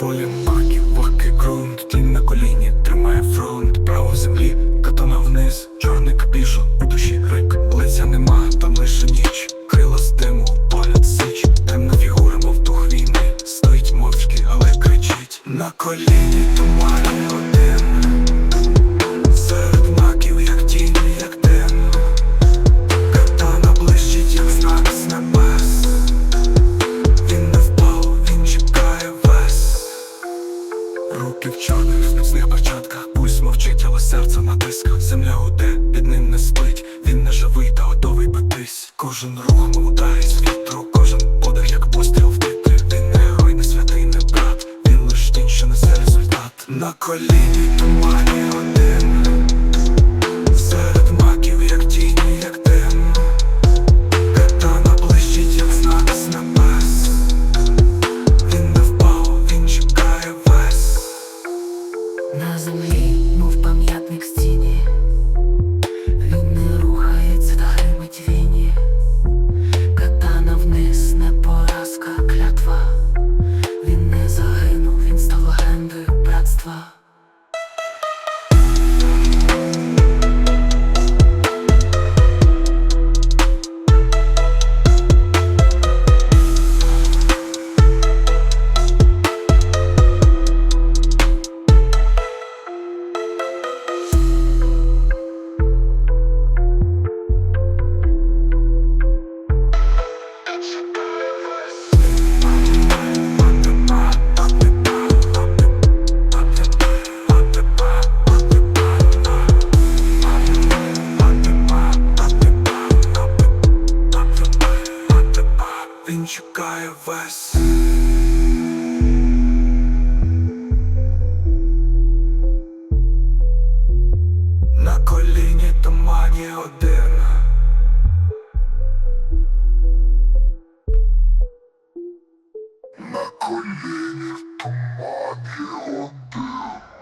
полі маки, вогкий ґрунт, тінь на коліні, тримає фронт, право в землі, катана вниз, чорник біжу, у душі. Рик, лиця нема, там лише ніч, крила з диму, поля сич, темна фігура, мов дух війни, стоїть мовчки, але кричить. На коліні тумані Руки в чорних міцних пусть мовчить, але серце натиск. Земля гуде, під ним не спить, він не живий, та готовий битись. Кожен рух молодає з вітру, кожен подих, як постріл в вітрі Він не герой, не святий, не брат, він лиш тінь, що несе результат. На коліні тумані чекає весь. На коліні тумані один. На коліні тумані один